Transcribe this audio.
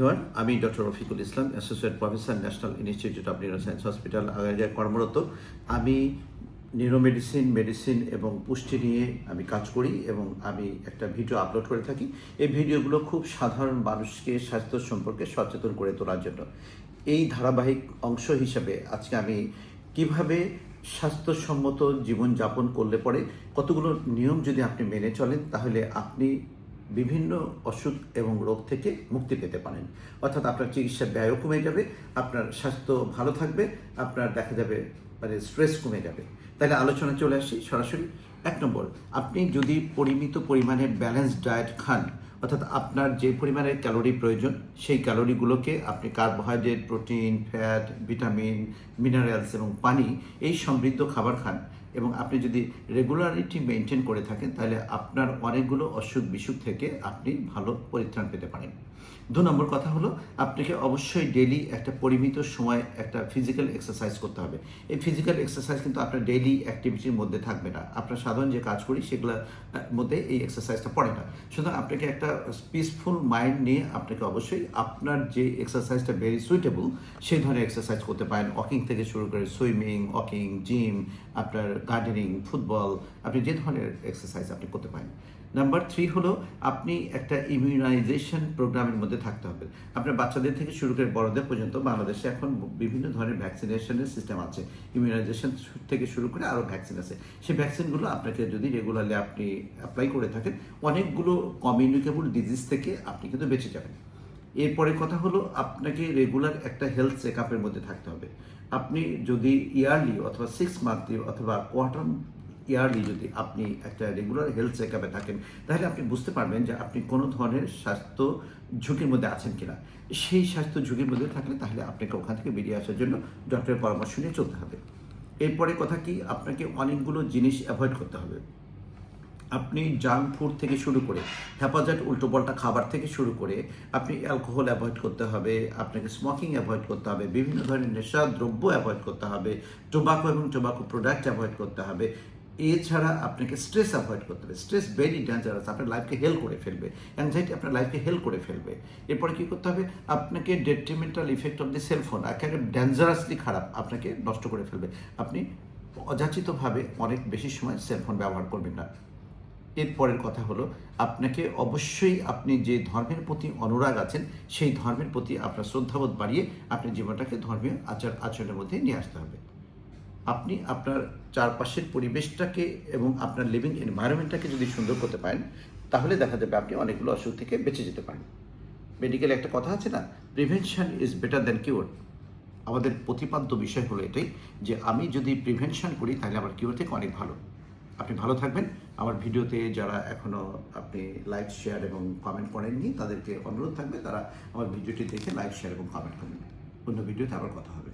Everyone, আমি doctor Rafiqul Islam, associate professor national institute of neuroscience hospital আগারগাঁয় কর্মরত। আমি neuromedicine, medicine এবং পুষ্টি নিয়ে আমি কাজ করি এবং আমি একটা ভিডিও আপলোড করে থাকি। এই ভিডিওগুলো খুব সাধারণ মানুষকে স্বাস্থ্য সম্পর্কে সচেতন করে তোলার জন্য। এই ধারাবাহিক অংশ হিসাবে আজকে আমি কীভাবে স্বাস্থ্যসম্মত জীবনযাপন করলে পরে কতগুলো নিয়ম যদি আপনি মেনে চলেন, তাহলে আপনি বিভিন্ন অসুখ এবং রোগ থেকে মুক্তি পেতে পারেন। অর্থাৎ আপনার চিকিৎসা ব্যয়ও কমে যাবে, আপনার স্বাস্থ্য ভালো থাকবে, আপনার দেখা যাবে মানে স্ট্রেস কমে যাবে। তাহলে আলোচনা চলে আসি সরাসরি। এক নম্বর, আপনি যদি পরিমিত পরিমাণে ব্যালেন্স ডায়েট খান, অর্থাৎ আপনার যে পরিমাণের ক্যালোরি প্রয়োজন, সেই ক্যালোরিগুলোকে আপনি carbohydrate protein fat vitamin minerals এবং পানি এই সমৃদ্ধ খাবার খান। এবং আপনি যদি রেগুলারিটি মেনটেন করে থাকেন, তাহলে আপনার অনেকগুলো অসুখ বিসুখ থেকে আপনি ভালো পরিত্রাণ পেতে পারেন। দু নম্বর কথা হলো, আপনাকে অবশ্যই ডেলি একটা পরিমিত সময়, একটা ফিজিক্যাল এক্সারসাইজ করতে হবে। এই ফিজিক্যাল এক্সারসাইজ কিন্তু আপনার ডেইলি অ্যাক্টিভিটির মধ্যে থাকবে না। আপনার সাধারণ যে কাজ করি সেগুলোর মধ্যে এই এক্সারসাইজটা পড়ে না। সুতরাং আপনাকে একটা পিসফুল মাইন্ড নিয়ে আপনাকে অবশ্যই আপনার যে এক্সারসাইজটা ভেরি সুইটেবল সেই ধরনের এক্সারসাইজ করতে পারেন। ওয়াকিং থেকে শুরু করে সুইমিং ওয়াকিং জিম আপনার গার্ডেনিং ফুটবল আপনি যে ধরনের এক্সারসাইজ আপনি করতে পারেন। নাম্বার থ্রি হলো, আপনি একটা ইমিউনাইজেশন প্রোগ্রামের মধ্যে থাকতে হবে। আপনার বাচ্চাদের থেকে শুরু করে বড়দের পর্যন্ত বাংলাদেশে এখন বিভিন্ন ধরনের ভ্যাকসিনেশনের সিস্টেম আছে। ইমিউনাইজেশন থেকে শুরু করে আরও ভ্যাকসিন আছে। সেই ভ্যাকসিনগুলো আপনাকে যদি রেগুলারলি আপনি অ্যাপ্লাই করে থাকেন, অনেকগুলো কমিউনিকেবল ডিজিজ থেকে আপনি কিন্তু বেঁচে যাবেন। এরপরে কথা হলো আপনাকে রেগুলার একটা হেলথ চেক আপের মধ্যে থাকতে হবে। আপনি যদি ইয়ারলি অথবা সিক্স মান্থলি অথবা কোয়ার্টার ইয়ারলি যদি আপনি একটা রেগুলার হেলথ চেক আপে থাকেন, তাহলে আপনি বুঝতে পারবেন যে আপনি কোনো ধরনের স্বাস্থ্য ঝুঁকির মধ্যে আছেন কিনা। সেই স্বাস্থ্য ঝুঁকির মধ্যে থাকলে তাহলে আপনাকে ওখান থেকে বেরিয়ে আসার জন্য ডক্টরের পরামর্শ নিয়ে চলতে হবে। এরপরে কথা কি, আপনাকে অনেকগুলো জিনিস অ্যাভয়েড করতে হবে। আপনি জাঙ্ক ফুড থেকে শুরু করে হেফাজত উল্টোপাল্টা খাবার থেকে শুরু করে আপনি অ্যালকোহল অ্যাভয়েড করতে হবে, আপনাকে স্মোকিং অ্যাভয়েড করতে হবে, বিভিন্ন ধরনের নেশা, দ্রব্য অ্যাভয়েড করতে হবে টোবাকো এবং টোবাকো প্রোডাক্ট অ্যাভয়েড করতে হবে। এছাড়া আপনাকে স্ট্রেস অ্যাভয়েড করতে হবে। স্ট্রেস ভেরি ডেঞ্জারাস আপনার লাইফকে হেল করে ফেলবে। অ্যাংজাইটি আপনার লাইফকে হেল করে ফেলবে। এরপরে কী করতে হবে? আপনাকে detrimental effect of the cellphone একেবারে ডেঞ্জারাসলি খারাপ আপনাকে নষ্ট করে ফেলবে। আপনি অযাচিতভাবে অনেক বেশি সময় সেলফোন ব্যবহার করবেন না। এরপরের কথা হলো, আপনাকে অবশ্যই আপনি যে ধর্মের প্রতি অনুরাগ আছেন, সেই ধর্মের প্রতি আপনার শ্রদ্ধাবোধ বাড়িয়ে আপনার জীবনটাকে ধর্মীয় আচার, আচরণের মধ্যে নিয়ে আসতে হবে। আপনি আপনার চারপাশের পরিবেশটাকে এবং আপনার লিভিং এনভায়রনমেন্টটাকে যদি সুন্দর করতে পারেন, তাহলে দেখা যাবে আপনি অনেকগুলো অসুখ থেকে বেঁচে যেতে পারেন। মেডিকেল একটা কথা আছে না prevention is better than cure আমাদের প্রতিপাদ্য বিষয় হলো এটাই যে আমি যদি প্রিভেনশন করি, তাহলে আমার কিওর থেকে অনেক ভালো। আপনি ভালো থাকবেন। আমার ভিডিওতে যারা এখনও আপনি লাইক শেয়ার এবং কমেন্ট করেননি, তাদেরকে অনুরোধ থাকবে তারা আমার ভিডিওটি দেখে লাইক শেয়ার এবং কমেন্ট করবেন। অন্য ভিডিওতে আবার কথা হবে।